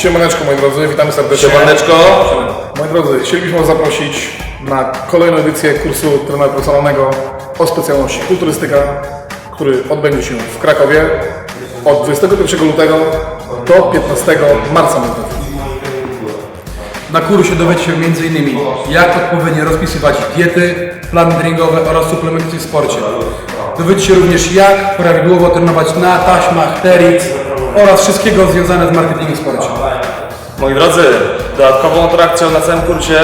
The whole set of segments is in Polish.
Siemaneczko moi drodzy, witamy serdecznie. Siemaneczko. Moi drodzy, chcielibyśmy Was zaprosić na kolejną edycję kursu trenera personalnego o specjalności kulturystyka, który odbędzie się w Krakowie od 21 lutego do 15 marca. Na kursie dowiecie się m.in. jak odpowiednio rozpisywać diety, plany treningowe oraz suplementy w sporcie. Dowiecie się również jak prawidłowo trenować na taśmach, TRX oraz wszystkiego związane z marketingiem w sporcie. Moi drodzy, dodatkową atrakcją na całym kursie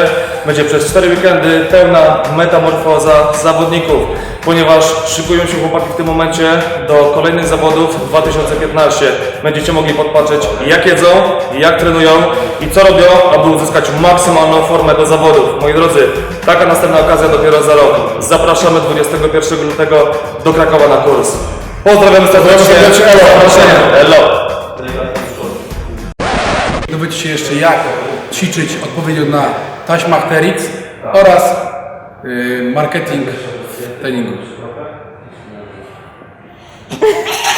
będzie przez 4 weekendy pełna metamorfoza zawodników, ponieważ szykują się chłopaki w tym momencie do kolejnych zawodów 2015. Będziecie mogli podpatrzeć jak jedzą, jak trenują i co robią, aby uzyskać maksymalną formę do zawodów. Moi drodzy, taka następna okazja dopiero za rok. Zapraszamy 21 lutego do Krakowa na kurs. Pozdrawiamy serdecznie. Zapraszamy. Elo. Dowiecie się jeszcze jak ćwiczyć odpowiednio na taśmach TRX oraz yy, marketing w treningu.